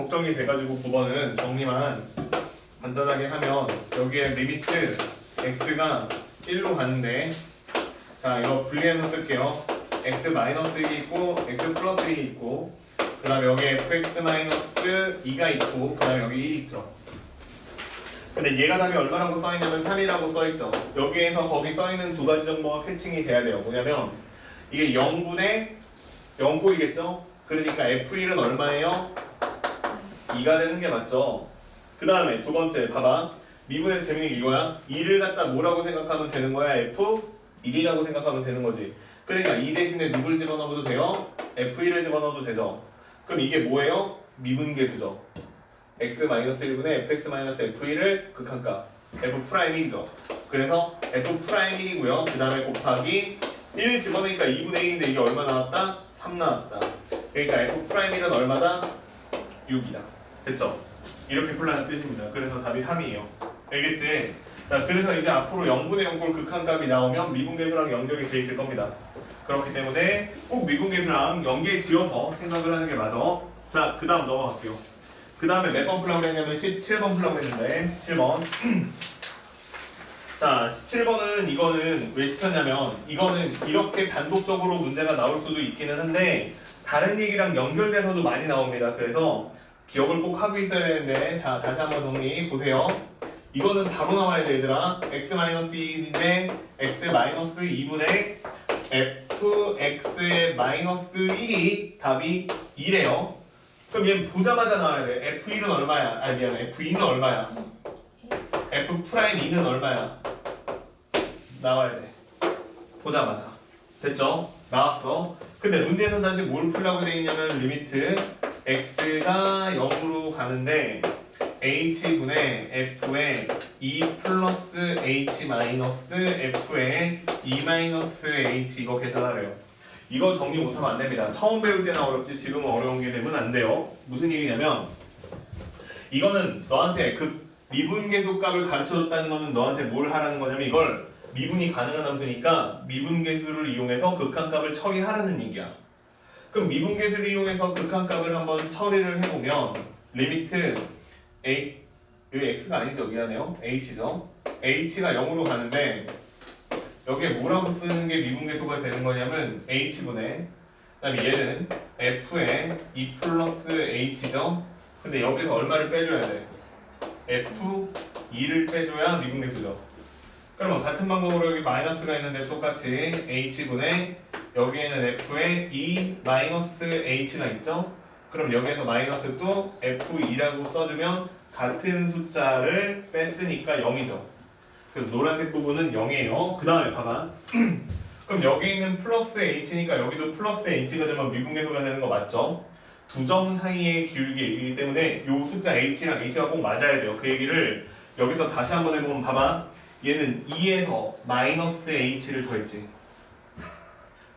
걱정이 돼가지고 9번은 정리만 간단하게 하면 여기에 리미트 x가 1로 가는데 자 이거 분리해서 쓸게요. x 마이너스 1이 있고 x 플러스 1이 있고 그 다음에 여기 fx 마이너스 2가 있고 그 다음에 여기 1 있죠. 근데 얘가 답이 얼마라고 써있냐면 3이라고 써있죠. 여기에서 거기 써있는 두 가지 정보가 캐칭이 돼야 돼요. 뭐냐면 이게 0분의 0꼴이겠죠? 그러니까 f1은 얼마예요? 2가 되는 게 맞죠? 그 다음에 두 번째 봐봐. 미분에서 재밌는 게 이거야? 2를 갖다 뭐라고 생각하면 되는 거야? F1이라고 생각하면 되는 거지. 그러니까 2 대신에 누굴 집어넣어도 돼요? f1을 집어넣어도 되죠. 그럼 이게 뭐예요? 미분계수죠. X-1분의 fx-f1을 극한값 f'1이죠. 그래서 f'1이고요. 그 다음에 곱하기 1 집어넣으니까 2분의 1인데 이게 얼마 나왔다? 3 나왔다. 그러니까 f'1은 얼마다? 6이다 됐죠? 이렇게 풀라는 뜻입니다. 그래서 답이 3이에요. 알겠지? 자 그래서 이제 앞으로 0분의 0골 극한값이 나오면 미분계수랑 연결이 돼 있을 겁니다. 그렇기 때문에 꼭 미분계수랑 연계 지어서 생각을 하는 게 맞아. 자 그 다음 넘어갈게요. 그 다음에 몇 번 풀라고 했냐면 17번 풀라고 했는데 17번. 자 17번은 이거는 왜 시켰냐면 이거는 이렇게 단독적으로 문제가 나올 수도 있기는 한데 다른 얘기랑 연결돼서도 많이 나옵니다. 그래서 기억을 꼭 하고 있어야 되는데 자 다시 한번 정리 보세요. 이거는 바로 나와야 돼 얘들아. x-1인데 x-2분의 fx의 마이너스 1이 답이 2래요. 그럼 얘는 보자마자 나와야 돼. f1은 얼마야? 아니 미안 해. f2는 얼마야? f'2는 얼마야? 나와야 돼. 보자마자. 됐죠? 나왔어. 근데 문제에서 다시 뭘 풀라고 되어 있냐면 리미트 x가 0으로 가는데 h분의 f의 2 플러스 h 마이너스 f의 2 마이너스 h 이거 계산하래요. 이거 정리 못하면 안 됩니다. 처음 배울 때는 어렵지 지금은 어려운 게 되면 안 돼요. 무슨 얘기냐면 이거는 너한테 그 미분계수 값을 가르쳐줬다는 거는 너한테 뭘 하라는 거냐면 이걸 미분이 가능한 함수니까 미분 계수를 이용해서 극한값을 처리하라는 얘기야 그럼 미분계수를 이용해서 극한값을 한번 처리를 해보면 리미트 a 여기 x가 아니죠? 미안해요. H죠. H가 0으로 가는데 여기에 뭐라고 쓰는 게 미분계수가 되는 거냐면 h분의 그 다음에 얘는 f의 2 플러스 h죠. 근데 여기서 얼마를 빼줘야 돼? F 2를 빼줘야 미분계수죠 그러면 같은 방법으로 여기 마이너스가 있는데 똑같이 h분의 여기에는 f의 2 마이너스 h가 있죠 그럼 여기에서 마이너스 또 f2라고 써주면 같은 숫자를 뺐으니까 0이죠. 그래서 노란색 부분은 0이에요. 그 다음에 봐봐. 그럼 여기 있는 플러스 h니까 여기도 플러스 h가 되면 미분계수가 되는 거 맞죠? 두 점 사이의 기울기이기 때문에 이 숫자 h랑 h가 꼭 맞아야 돼요. 그 얘기를 여기서 다시 한번 해보면 봐봐. 얘는 2에서 마이너스 h를 더했지.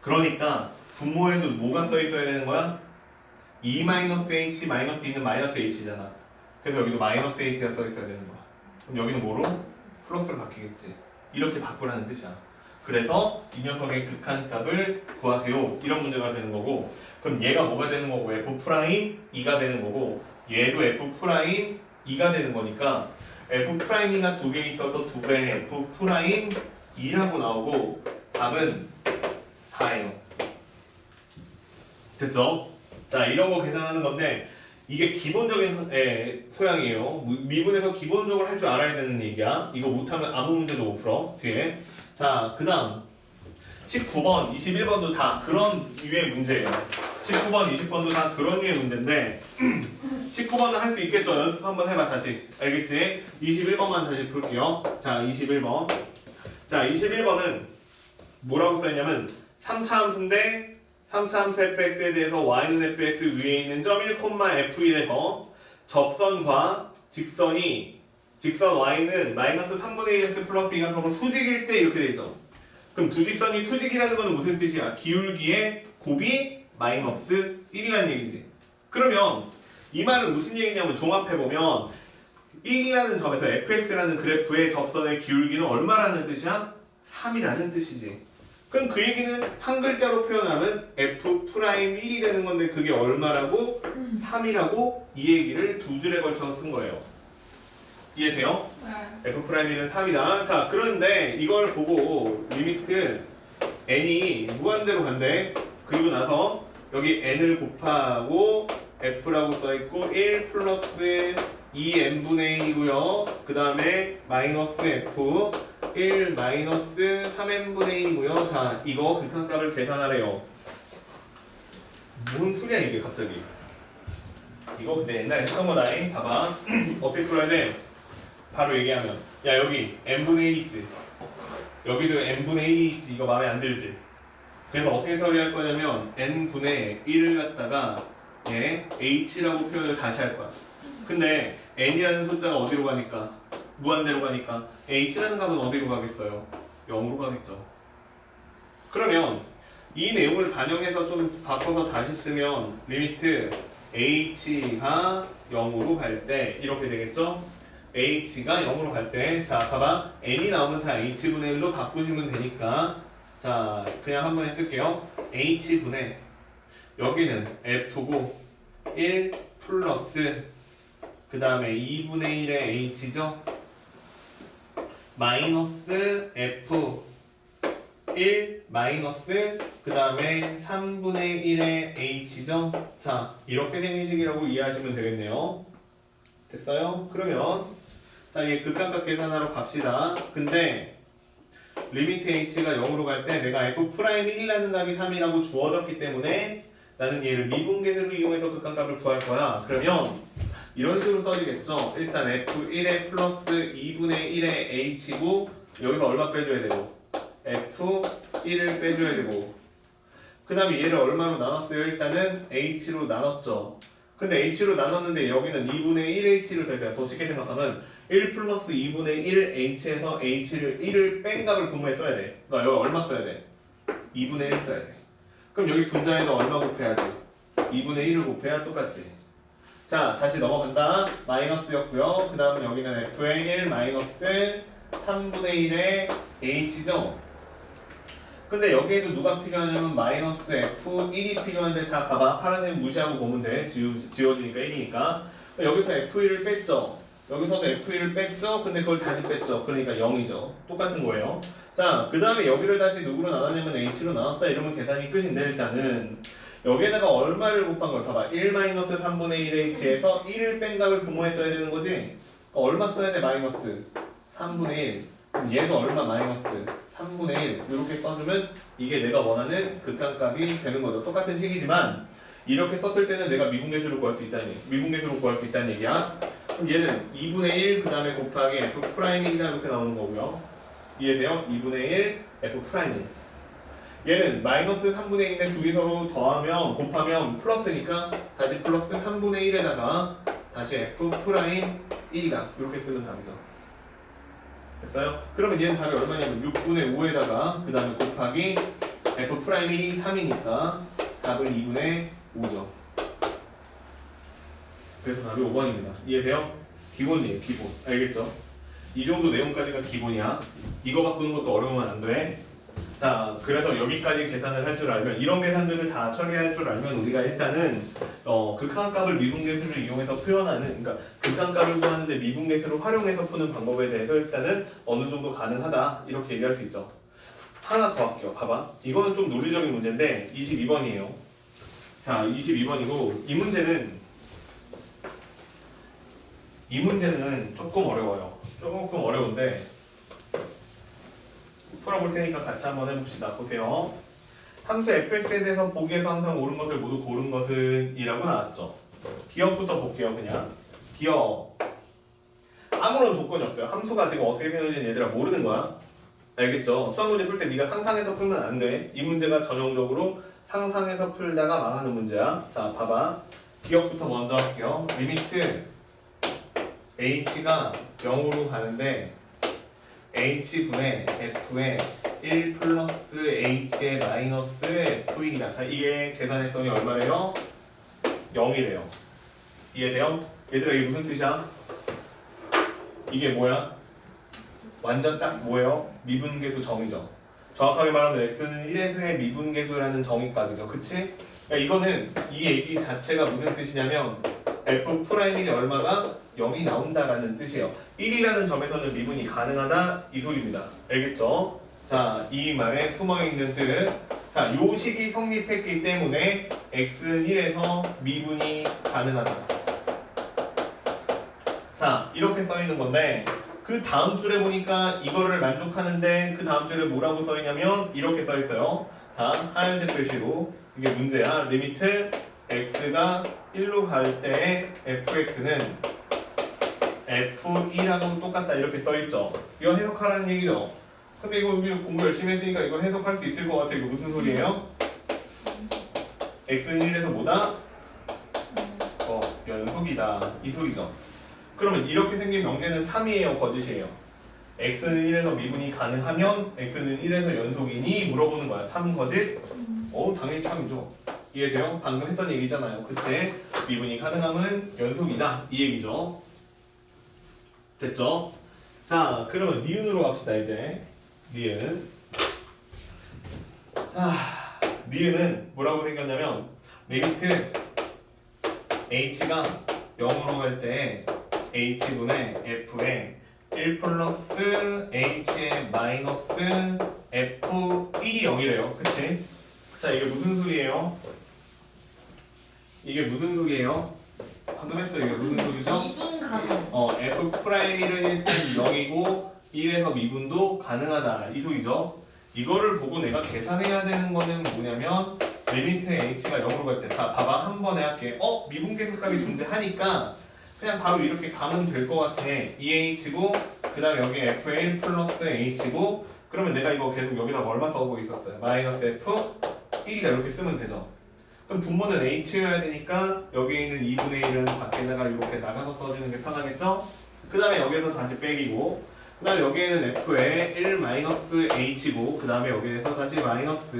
그러니까 분모에도 뭐가 써 있어야 되는 거야? 2 마이너스 h 마이너스 2는 마이너스 h잖아. 그래서 여기도 마이너스 h가 써 있어야 되는 거야. 그럼 여기는 뭐로? 플러스로 바뀌겠지. 이렇게 바꾸라는 뜻이야. 그래서 이 녀석의 극한값을 구하세요. 이런 문제가 되는 거고. 그럼 얘가 뭐가 되는 거고 f 프라임 2가 되는 거고 얘도 f 프라임 2가 되는 거니까 f 프라임이가 두 개 있어서 두 배의 f 프라임 2라고 나오고 답은 4예요. 됐죠? 자 이런 거 계산하는 건데 이게 기본적인 예, 소양이에요. 무- 미분에서 기본적으로 할 줄 알아야 되는 얘기야. 이거 못하면 아무 문제도 못 풀어. 뒤에. 자, 그 다음. 19번, 21번도 다 그런 류의 문제예요. 19번, 20번도 다 그런 류의 문제인데 19번은 할 수 있겠죠. 연습 한번 해봐 다시. 알겠지? 21번만 다시 풀게요. 자, 21번. 자, 21번은 뭐라고 써있냐면 3차 함수인데 3차 함수 fx에 대해서 y는 fx 위에 있는 점 1, f1에서 접선과 직선이 직선 y는 마이너스 3분의 1x 플러스 2가 서로 수직일 때 이렇게 되죠. 그럼 두 직선이 수직이라는 건 무슨 뜻이야? 기울기의 곱이 마이너스 1이라는 얘기지. 그러면 이 말은 무슨 얘기냐면 종합해보면 1이라는 점에서 fx라는 그래프의 접선의 기울기는 얼마라는 뜻이야? 3이라는 뜻이지. 그럼 그 얘기는 한 글자로 표현하면 f 프라임 1이 되는 건데 그게 얼마라고? 3이라고 이 얘기를 두 줄에 걸쳐서 쓴 거예요. 이해돼요? 네. f 프라임 1은 3이다. 자, 그런데 이걸 보고 리미트 n이 무한대로 간대. 그리고 나서 여기 n을 곱하고 f라고 써 있고 1 플러스 2n분의 1이고요. 그 다음에 마이너스 f 1 마이너스 3n분의 1이고요. 자, 이거 극한값을 계산하래요. 뭔 소리야 이게 갑자기? 이거 근데 옛날에 했던 거다. 봐봐. 어떻게 풀어야 돼? 바로 얘기하면 야 여기 n분의 1 있지 여기도 n분의 1이 있지 이거 마음에 안 들지 그래서 어떻게 처리할 거냐면 n분의 1을 갖다가 얘 h라고 표현을 다시 할 거야. 근데 n이라는 숫자가 어디로 가니까? 무한대로 가니까? H라는 값은 어디로 가겠어요? 0으로 가겠죠. 그러면 이 내용을 반영해서 좀 바꿔서 다시 쓰면 리미트 h가 0으로 갈 때 이렇게 되겠죠? H가 0으로 갈 때, 자, 봐봐. n이 나오면 다 h분의 1로 바꾸시면 되니까, 자, 그냥 한번 해쓸게요. h분의, 여기는 f고, 1 플러스, 그 다음에 2분의 1의 h죠? 마이너스 f, 1 마이너스, 그 다음에 3분의 1의 h죠? 자, 이렇게 생긴 식이라고 이해하시면 되겠네요. 됐어요? 그러면 자 이게 극한값 계산하러 갑시다. 근데 리미트 h가 0으로 갈 때 내가 f 프라임 1이라는 값이 3이라고 주어졌기 때문에 나는 얘를 미분계수를 이용해서 극한값을 구할 거야. 그러면 이런 식으로 써지겠죠. 일단 f1의 플러스 2분의 1의 h고 여기서 얼마 빼줘야 되고 f1을 빼줘야 되고 그 다음에 얘를 얼마로 나눴어요? 일단은 h로 나눴죠. 근데 h로 나눴는데 여기는 2분의 1h를 더해서 더 쉽게 생각하면 1 플러스 2분의 1h에서 h를 1을 뺀 값을 분모에 써야 돼. 그러니까 여기 얼마 써야 돼? 2분의 1 써야 돼. 그럼 여기 분자에다 얼마 곱해야지? 2분의 1을 곱해야 똑같지. 자, 다시 넘어간다. 마이너스였고요. 그 다음 여기는 f의 1 마이너스 3분의 1의 h죠. 근데 여기에도 누가 필요하냐면 마이너스 f1이 필요한데 자 봐봐 파란 애 무시하고 보면 돼 지우, 지워지니까 1이니까 여기서 f1을 뺐죠 여기서도 f1을 뺐죠 근데 그걸 다시 뺐죠 그러니까 0이죠 똑같은 거예요 자 그 다음에 여기를 다시 누구로 나눴냐면 h로 나눴다 이러면 계산이 끝인데 일단은 여기에다가 얼마를 곱한 걸 봐봐. 1 3분의 1h에서 1을 뺀 값을 분모해 써야 되는 거지? 어, 얼마 써야 돼? 마이너스 3분의 1 그럼 얘도 얼마? 마이너스 3분의 1 이렇게 써주면 이게 내가 원하는 극한값이 되는 거죠. 똑같은 식이지만 이렇게 썼을 때는 내가 미분계수로 구할 수 얘기, 미분계수로 구할 수 있다는 얘기야. 그럼 얘는 2분의 1 그 다음에 곱하기 f 프라임 1이다. 이렇게 나오는 거고요. 이해돼요? 2분의 1 f 프라임 1. 얘는 마이너스 3분의 1인데 두개 서로 더하면 곱하면 플러스니까 다시 플러스 3분의 1에다가 다시 f 프라임 1이다 이렇게 쓰면 답이죠. 됐어요? 그러면 얘는 답이 얼마냐면 6분의 5에다가 그 다음에 곱하기 f 프라임 1이 3이니까 답은 2분의 5죠. 그래서 답이 5번입니다. 이해돼요? 기본이에요, 기본. 알겠죠? 이 정도 내용까지가 기본이야. 이거 바꾸는 것도 어려우면 안 돼. 자, 그래서 여기까지 계산을 할 줄 알면 이런 계산들을 다 처리할 줄 알면 우리가 일단은 어, 극한값을 미분계수를 이용해서 표현하는 그러니까 극한값을 구하는데 미분계수를 활용해서 푸는 방법에 대해서 일단은 어느 정도 가능하다 이렇게 얘기할 수 있죠. 하나 더 할게요. 봐봐. 이거는 좀 논리적인 문제인데 22번이에요. 자, 22번이고 이 문제는 이 문제는 조금 어려워요. 조금 어려운데 풀어볼 테니까 같이 한번 해봅시다. 보세요. 함수 fx에 대해서 보기에서 항상 옳은 것을 모두 고른 것은 이라고 나왔죠. 기억부터 볼게요, 그냥. 기억. 아무런 조건이 없어요. 함수가 지금 어떻게 생겼는지 얘들아 모르는 거야. 알겠죠? 수학 문제 풀 때 네가 상상해서 풀면 안 돼. 이 문제가 전형적으로 상상해서 풀다가 망하는 문제야. 자, 봐봐. 기억부터 먼저 할게요. 리미트 h가 0으로 가는데 h분의 f의 1 플러스 h의 마이너스 f이다. 자, 이게 계산했더니 얼마래요? 0이래요. 이해돼요? 얘들아 이게 무슨 뜻이야? 이게 뭐야? 완전 딱 뭐예요? 미분계수 정이죠. 정확하게 말하면 x는 1에서의 미분계수라는 정의값이죠. 그치? 그러니까 이거는 이 얘기 자체가 무슨 뜻이냐면 f 프라임이 얼마가 0이 나온다라는 뜻이에요. 1이라는 점에서는 미분이 가능하다 이 소리입니다. 알겠죠? 자, 이 말에 숨어 있는 뜻. 자, 요 식이 성립했기 때문에 x는 1에서 미분이 가능하다. 자, 이렇게 써 있는 건데 그 다음 줄에 보니까 이거를 만족하는데 그 다음 줄에 뭐라고 써 있냐면 이렇게 써 있어요. 다 하얀색 글씨로 이게 문제야. 리미트 x가 1로 갈때 fx는 f2라고 똑같다 이렇게 써 있죠. 이거 해석하라는 얘기죠. 근데 이거 우리 공부 열심히 했으니까 이거 해석할 수 있을 것 같아. 이거 무슨 소리예요? x는 1에서 뭐다? 어, 연속이다. 이 소리죠. 그러면 이렇게 생긴 명제는 참이에요, 거짓이에요? x는 1에서 미분이 가능하면 x는 1에서 연속이니 물어보는 거야. 참, 거짓? 어, 당연히 참이죠. 이해돼요? 방금 했던 얘기잖아요. 그치? 미분이 가능하면 연속이다. 이 얘기죠. 됐죠? 자, 그러면 니은으로 갑시다, 이제. 니은. 자, 니은은 뭐라고 생겼냐면, 리미트 h가 0으로 갈 때 h분의 f에 1 플러스 h의 마이너스 f1이 0이래요. 그치? 자, 이게 무슨 소리예요? 이게 무슨 소리예요? 방금 했어요. 이게 무슨 소리죠? 미분 가능. 어, f 일단 0이고 1에서 미분도 가능하다 이 소리죠. 이거를 보고 내가 계산해야 되는 거는 뭐냐면 리미트 h가 0으로 갈 때, 자 봐봐 한 번에 할게. 어 미분계수값이 존재하니까 그냥 바로 이렇게 가면 될 것 같아. 2h고 그 다음에 여기 f1 플러스 h고 그러면 내가 이거 계속 여기다가 얼마 써보고 있었어요? 마이너스 f 1이다 이렇게 쓰면 되죠. 그럼 분모는 h여야 되니까 여기 있는 2분의 1은 밖에다가 이렇게 나가서 써주는 게 편하겠죠? 그 다음에 여기에서 다시 빼기고 그 다음에 여기에는 f에 1 마이너스 h고 그 다음에 여기에서 다시 마이너스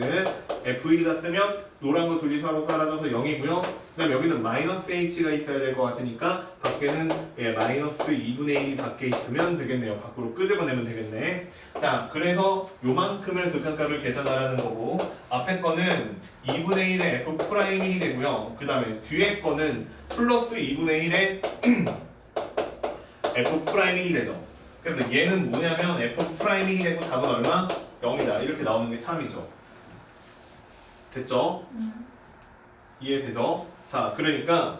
f1이다 쓰면 노란 거 둘이 서로 사라져서 0이고요 그 다음에 여기는 마이너스 h가 있어야 될 것 같으니까 밖에는 예, 마이너스 2분의 1이 밖에 있으면 되겠네요 밖으로 끄집어내면 되겠네 자 그래서 요만큼을 극한값을 계산하라는 거고 앞에 거는 2분의 1의 f 프라임이 되고요 그 다음에 뒤에 거는 플러스 2분의 1의 f 프라임이 되죠 그래서 얘는 뭐냐면 f 프라임이 되고 답은 얼마? 0이다. 이렇게 나오는 게 참이죠. 됐죠? 이해되죠? 자, 그러니까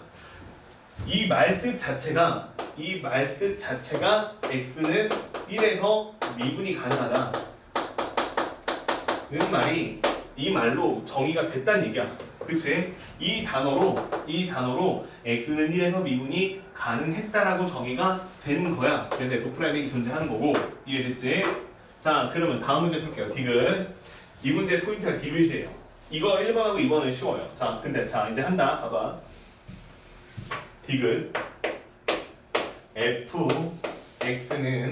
이 말 뜻 자체가 이 말 뜻 자체가 x는 1에서 미분이 가능하다. 는 말이 이 말로 정의가 됐다는 얘기야. 그치? 이 단어로 이 단어로 x는 1에서 미분이 가능했다라고 정의가 된 거야. 그래서 f 프라임이 존재하는 거고 이해됐지? 자, 그러면 다음 문제 풀게요. 디귿. 이 문제 포인트가 디귿이에요. 이거 1번하고 2번은 쉬워요. 자, 근데 자 이제 한다. 봐봐. 디귿. f x는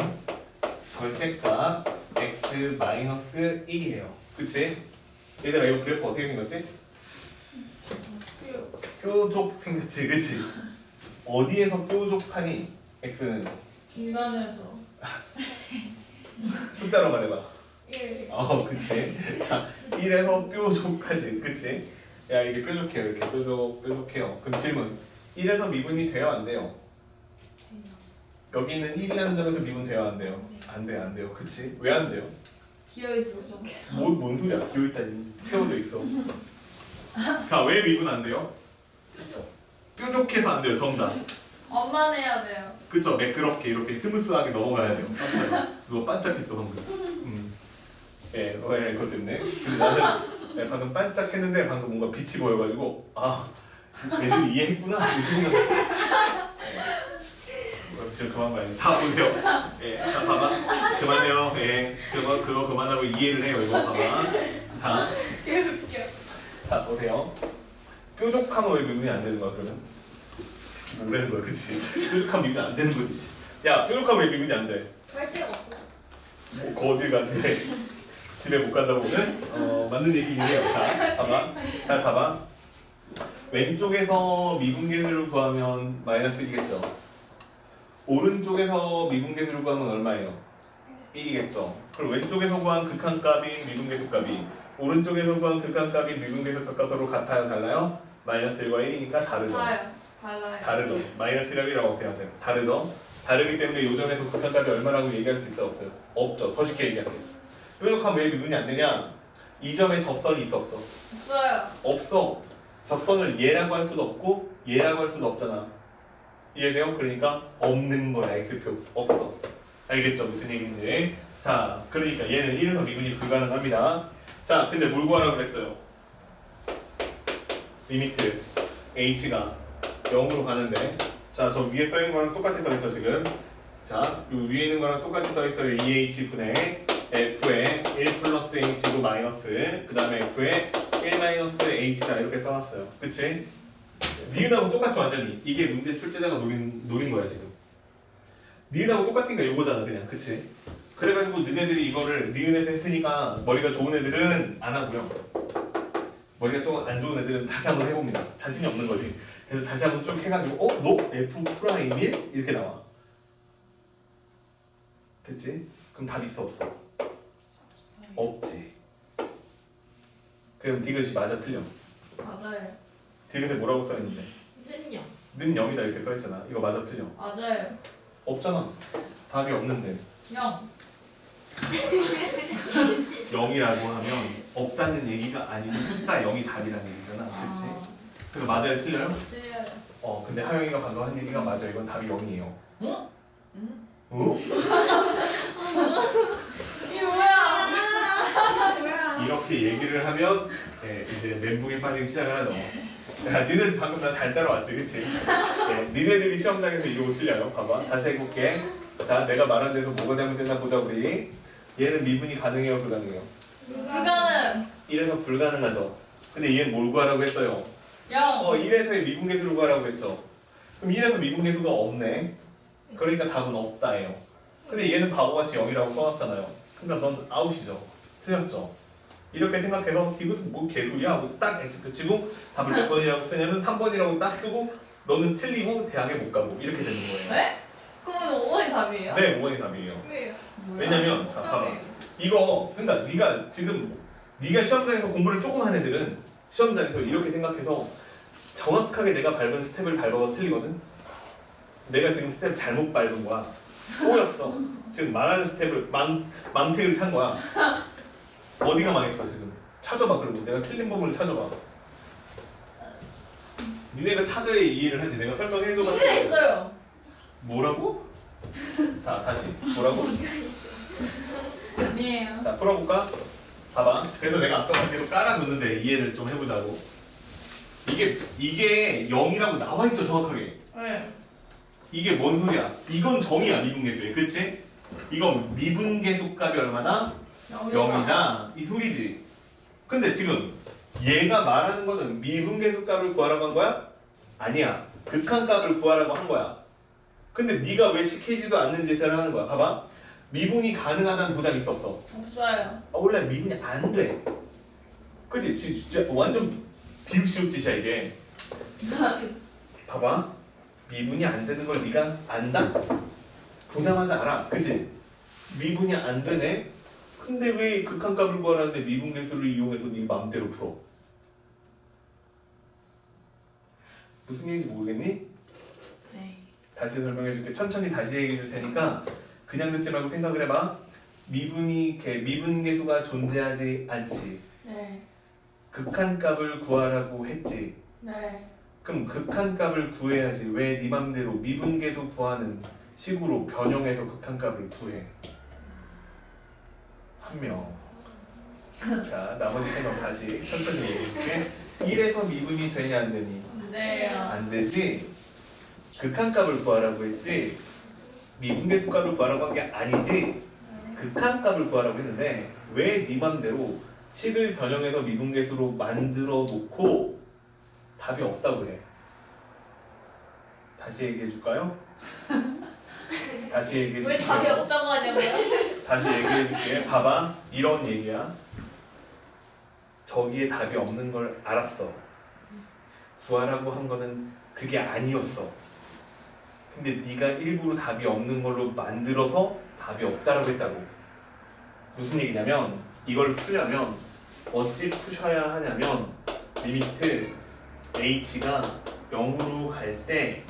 절대값 x 마이너스 1이에요. 그치? 얘들아 이거 그래프 어떻게 생겼지? 뾰족 생겼지, 그치? 어디에서 뾰족하니? x는 인간에서. 숫자로 말해봐. 1. 어, 그치? 자, 1에서 뾰족하지, 그치? 야, 이게 뾰족해요, 이렇게 뾰족, 뾰족해요. 그럼 질문. 1에서 미분이 돼요, 안 돼요? 여기는 1이라는 점에서 미분 돼요, 안 돼요? 안 돼요, 안 돼요. 그치? 왜 안 돼요? 비어 있어서. 뭐, 뭔 소리야? 비어있다니. 채워져 있어. 자, 왜 미분 안 돼요? 뾰족해서 안 돼요, 정답. 엄만 해야 돼요. 그쵸? 매끄럽게 이렇게 스무스하게 넘어가야 돼요. 깜짝이야. 그거 반짝했어 방금. 음. 예, 어, 예, 그것 때문에. 근데 나는 예, 방금 반짝했는데 방금 뭔가 빛이 보여가지고 아, 얘들 이해했구나. 이렇게 생각했어. 예. 그럼 지금 그만 봐요. 자, 보세요. 예, 자, 봐봐. 그만해요. 예, 그거 그거 그만하고 이해를 해요. 이거 봐봐. 자, 웃겨. 자 보세요. 뾰족하면 왜 미분이 안 되는 거야 그러면? 뭐라는 거야, 그치? 뾰족하면 미분이 안 되는 거지. 씨. 야, 뾰족하면 왜 미분이 안 돼? 할 데가 없어. 뭐, 그 어딜 갔는데 집에 못 간다고 오늘? 어, 맞는 얘기긴 해요. 자, 봐봐. 잘 봐봐. 왼쪽에서 미분계수를 구하면 마이너스 1이겠죠. 오른쪽에서 미분계수를 구하면 얼마예요? 1이겠죠. 그리고 왼쪽에서 구한 극한값인 미분계수값이 오른쪽에서 구한 극한값인 미분계수값과 서로 같아요 달라요? 마이너스 1과 1이니까 다르죠 달라요. 달라요. 다르죠 마이너스 1이라고 어떻게 하세요? 다르죠 다르기 때문에 요 점에서 극한값이 얼마라고 얘기할 수 있어 없어요? 없죠 더 쉽게 얘기하세요 뾰족한 왜 미분이 안 되냐? 이 점에 접선이 있어 없어? 없어요. 없어. 접선을 얘라고 할 수도 없고 얘라고 할 수도 없잖아. 이해돼요? 그러니까 없는 거야 x표. 없어. 알겠죠? 무슨 얘기인지. 자 그러니까 얘는 1에서 미분이 불가능합니다. 자 근데 뭘 구하라고 그랬어요? 리미트. H가 0으로 가는데. 자 저 위에 써있는 거랑 똑같이 써있죠 지금? 자 요 위에 있는 거랑 똑같이 써있어요 2h분의 f에 1 플러스 h고 마이너스 그 다음에 f에 1 마이너스 h다 이렇게 써놨어요 그치? 니은하고 똑같죠 완전히 이게 문제 출제자가 노린, 노린 거야 지금 니은하고 똑같으니까 요거잖아 그냥 그치? 그래가지고 너네들이 이거를 니은에서 했으니까 머리가 좋은 애들은 안 하고요 머리가 좀안 좋은 애들은 다시 한번 해봅니다 자신이 없는 거지 그래서 다시 한번 쭉 해가지고 어? 너 F 프라임일? 이렇게 나와 됐지? 그럼 답 있어 없어? 없지 그럼 디귿이 맞아 틀려 맞아요. 디귿에 뭐라고 써있는데 는요. 는 0이다 이렇게 써있잖아 이거 맞아 틀려 맞아요. 없잖아 답이 없는데 영. 0이라고 하면 없다는 얘기가 아니고 숫자 0이 답이라는 얘기잖아 그치? 아, 그래서 맞아요 틀려요? 틀려요. 어 근데 하영이가 방금 한 얘기가 맞아 이건 답이 0이에요 응? 어? 이게 뭐야? 뭐야? 이렇게 얘기를 하면 예, 이제 멘붕에 빠지기 시작을 하죠. 야 니네 방금 나 잘 따라왔지 그치? 예, 니네들이 시험장에서 이러고 틀려요. 봐봐. 다시 해볼게. 자 내가 말한 대로 뭐가 잘못됐나 보자 우리. 얘는 미분이 가능해요 불가능해요? 불가능. 이래서 불가능하죠. 근데 얘는 뭘 구하라고 했어요? 영. 어 1에서의 미분계수를 구하라고 했죠. 그럼 1에서 미분계수가 없네. 그러니까 답은 없다예요. 근데 얘는 바보같이 0이라고 써놨잖아요. 그러니까 넌 아웃이죠. 틀렸죠 이렇게 생각해서 이것은 뭐 개소리야 하고 딱 X 붙이고 답을 몇 번이라고 쓰냐면 3번이라고 딱 쓰고 너는 틀리고 대학에 못 가고 이렇게 되는 거예요 왜? 그러면 5번이 답이에요? 네 5번이 답이에요 왜요? 왜냐면 자 봐봐 이거 그러니까 네가 지금 네가 시험장에서 공부를 조금 한 애들은 시험장에서 이렇게 생각해서 정확하게 내가 밟은 스텝을 밟아도 틀리거든. 내가 지금 스텝 잘못 밟은 거야. 꼬였어. 지금 망하는 스텝을 망 망태를 탄 거야. 어디가 망했어 지금? 찾아봐 그리고 내가 틀린 부분을 찾아봐. 니네가 찾아야 이해를 하지. 내가 설명해줘가 이가 있어요. 뭐라고? 자 다시 뭐라고? 아니에요. 자 풀어볼까? 봐봐. 그래서 내가 아까 계속 깔아줬는데 이해를 좀 해보자고. 이게 이게 0이라고 나와 있죠 정확하게. 네. 이게 뭔 소리야? 이건 정이야 미분계수에, 그치? 이건 미분계수 값이 얼마나? 0이다 이 소리지. 근데 지금 얘가 말하는 거는 미분계수 값을 구하라고 한 거야? 아니야. 극한 값을 구하라고 한 거야. 근데 네가 왜 시키지도 않는 짓을 하는 거야? 봐봐. 미분이 가능하다는 보장이 있었어. 없어요. 아, 원래 미분이 안 돼. 그치? 지- 진짜 완전 비읍시옷 짓이야 이게. 봐봐. 미분이 안 되는 걸 네가 안다? 보자마자 알아. 그치? 미분이 안 되네? 근데 왜 극한값을 구하라는데 미분 계수를 이용해서 네 마음대로 풀어? 무슨 얘기인지 모르겠니? 네. 다시 설명해 줄게. 천천히 다시 얘기해 줄 테니까 그냥 듣지 말고 생각을 해봐. 미분이 개- 미분 계수가 존재하지 않지. 네. 극한값을 구하라고 했지. 네. 그럼 극한값을 구해야지. 왜 네 맘대로 미분 계수 구하는 식으로 변형해서 극한값을 구해? 한 명. 자, 나머지 생각 다시 천천히 얘기해 줄게. 1에서 미분이 되냐 안 되니? 네요. 안 되지. 극한값을 구하라고 했지. 미분계수 값을 구하라고 한 게 아니지. 극한값을 구하라고 했는데 왜네 맘대로 식을 변형해서 미분계수로 만들어 놓고 답이 없다고 그래. 다시 얘기해 줄까요? 다시 얘기해 왜 줄게요. 답이 없다고 하냐고요? 다시 얘기해 줄게. 봐봐. 이런 얘기야. 저기에 답이 없는 걸 알았어. 구하라고 한 거는 그게 아니었어. 근데 네가 일부러 답이 없는 걸로 만들어서 답이 없다라고 했다고. 무슨 얘기냐면 이걸 풀려면 어찌 푸셔야 하냐면 리미트 h가 0으로 갈 때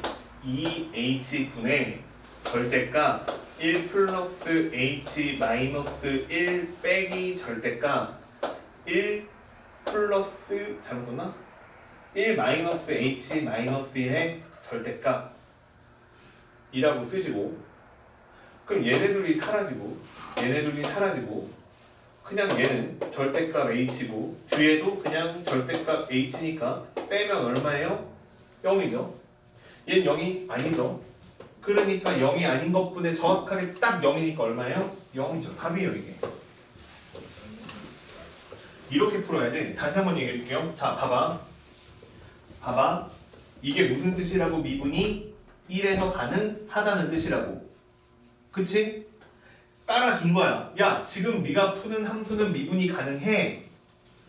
이 h분의 절대값 1 플러스 h 마이너스 1 빼기 절대값 1 플러스 잘못 썼나? 1 마이너스 h 마이너스 1의 절대값 이라고 쓰시고 그럼 얘네들이 사라지고 얘네들이 사라지고 그냥 얘는 절대값 h고 뒤에도 그냥 절대값 h니까 빼면 얼마예요? 0이죠 얘는 0이 아니죠 그러니까 0이 아닌 것분에 정확하게 딱 0이니까 얼마예요? 0이죠. 답이에요 이게. 이렇게 풀어야지. 다시 한번 얘기해 줄게요. 자 봐봐. 봐봐. 이게 무슨 뜻이라고 미분이 1에서 가능하다는 뜻이라고. 그치? 따라준 거야. 야 지금 네가 푸는 함수는 미분이 가능해.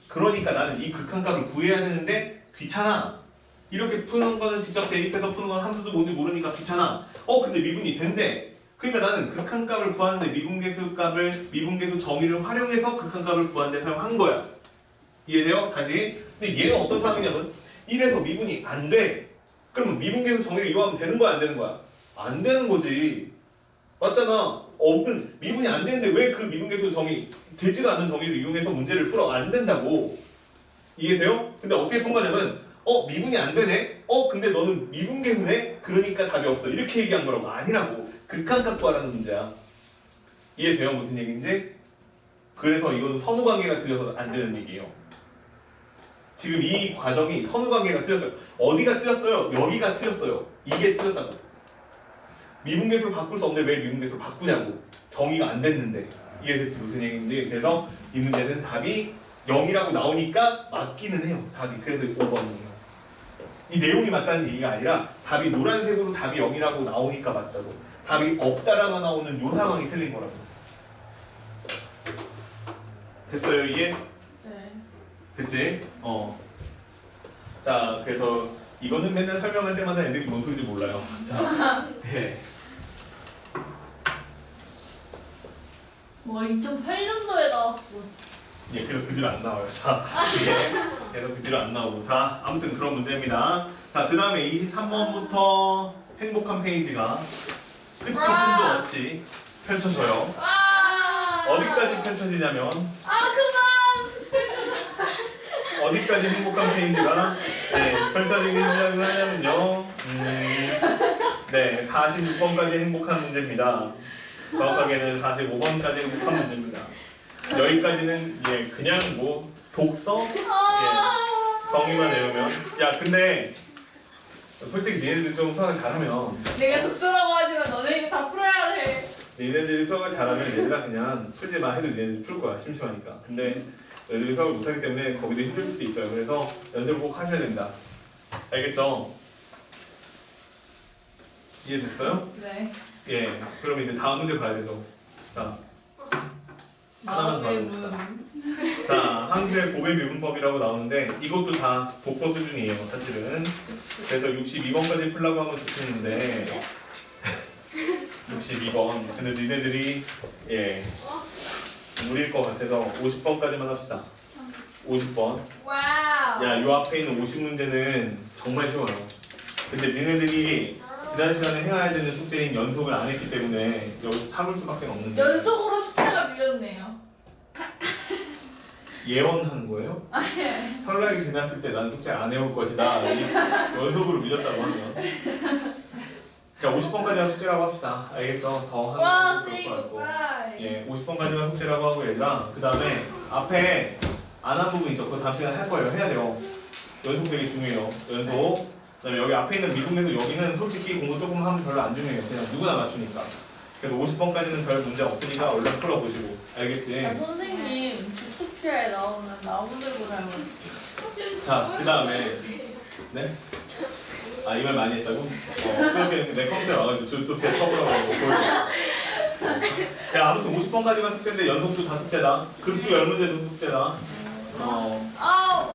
그러니까 나는 이 극한값을 구해야 되는데 귀찮아 이렇게 푸는 거는 직접 대입해서 푸는 건 함수도 뭔지 모르니까 귀찮아 어 근데 미분이 된대 그러니까 나는 극한값을 구하는데 미분계수 값을 미분계수 정의를 활용해서 극한값을 구하는데 사용한 거야 이해돼요? 다시 근데 얘는 어떤 상황이냐면 1에서 미분이 안 돼. 그러면 미분계수 정의를 이용하면 되는 거야, 안 되는 거야? 안 되는 거지. 맞잖아. 없는 미분이 안 되는데 왜 그 미분계수 정의 되지도 않는 정의를 이용해서 문제를 풀어 안 된다고. 이해돼요? 근데 어떻게 푼 거냐면 어 미분이 안 되네. 어 근데 너는 미분 계수네. 그러니까 답이 없어. 이렇게 얘기한 거라고 아니라고. 극한값 구하라는 문제야. 이해돼요? 무슨 얘기인지? 그래서 이건 선후 관계가 틀려서 안 되는 얘기예요. 지금 이 과정이 선후 관계가 틀렸어요. 어디가 틀렸어요? 여기가 틀렸어요. 이게 틀렸다고. 미분계수를 바꿀 수 없는데 왜 미분계수를 바꾸냐고. 정의가 안 됐는데. 이해됐지 무슨 얘기인지. 그래서 이 문제는 답이 0이라고 나오니까 맞기는 해요. 답이. 그래서 5번이에요. 이 내용이 맞다는 얘기가 아니라 답이 노란색으로 답이 0이라고 나오니까 맞다고. 답이 없다라고 나오는 요 상황이 틀린 거라서. 됐어요 이게? 네. 됐지? 어. 자, 그래서 이거는 맨날 설명할 때마다 애들이 뭔 소리인지 몰라요. 자, 예. 뭐 2008년도에 나왔어. 예, 그래서 그 뒤로 안 나와요. 자, 예. 그래서 그 뒤로 안 나오고. 자, 아무튼 그런 문제입니다. 자, 그 다음에 23번부터 행복한 페이지가 끝도 틈도 없이 펼쳐져요. 아. 어디까지 펼쳐지냐면, 아 그만. 어디까지 행복한 페이지가 네, 펼쳐지기 시작을 하냐면요. 음, 네, 46번까지 행복한 문제입니다. 정확하게는 45번까지 행복한 문제입니다. 여기까지는 예, 그냥 뭐 독서 아. 정의만 외우면 야 근데 솔직히 니네들 좀 수학을 잘하면 내가 독서라고 하지만 너네 이거 다 풀어야 돼. 니네들이 수학을 잘하면 얘들아 그냥 풀지 마 해도 니네들 풀 거야 심심하니까 근데 너희들이 수학을 못하기 때문에 거기도 힘들 수도 있어요 그래서 연습을 꼭 하셔야 된다 알겠죠? 이해됐어요? 네. 예 그럼 이제 다음 문제 봐야 되죠 자, 하나만 더 마음의 해봅시다. 문. 자 한글의 고배 미분법이라고 나오는데 이것도 다 독서 수준이에요 사실은 그래서 62번까지 풀라고 하면 좋겠는데 62번 근데 니네들이 예 무리일 것 같아서 50번까지만 합시다 50번 와우. 야 요 앞에 있는 50문제는 정말 쉬워요 근데 니네들이 지난 시간에 해야 되는 숙제인 연속을 안 했기 때문에 여기서 참을 수밖에 없는데 연속으로 숙제가 밀렸네요. 예언하는 거예요? 설날이 지났을 때 난 숙제 안 해올 것이다. 이 연속으로 밀렸다고 하면. 자 50번까지가 숙제라고 합시다. 알겠죠? 더 와, 하는 좋을 것 같고. 예, 50번까지만 숙제라고 하고 얘들아 그 다음에 앞에 안 한 부분 있죠? 그거 다음 시간에 할 거예요. 해야 돼요. 연속 되게 중요해요. 연속. 그 다음에 여기 앞에 있는 미분계도 여기는 솔직히 공부 조금 하면 별로 안 중요해요. 그냥 누구나 맞추니까. 그래서 50번까지는 별 문제 없으니까 얼른 풀어보시고. 알겠지? 아, 주토피아에 나오는 나무들고 닮은. 자, 그 다음에 네? 아, 이 말 많이 했다고? 어, 그렇게 내 컴퓨터에 와가지고 주토피아 쳐보라고 보여줘. 야, 아무튼 50번까지가 숙제인데 연속수 다 숙제다. 급수 열 문제도 숙제다. 어, 아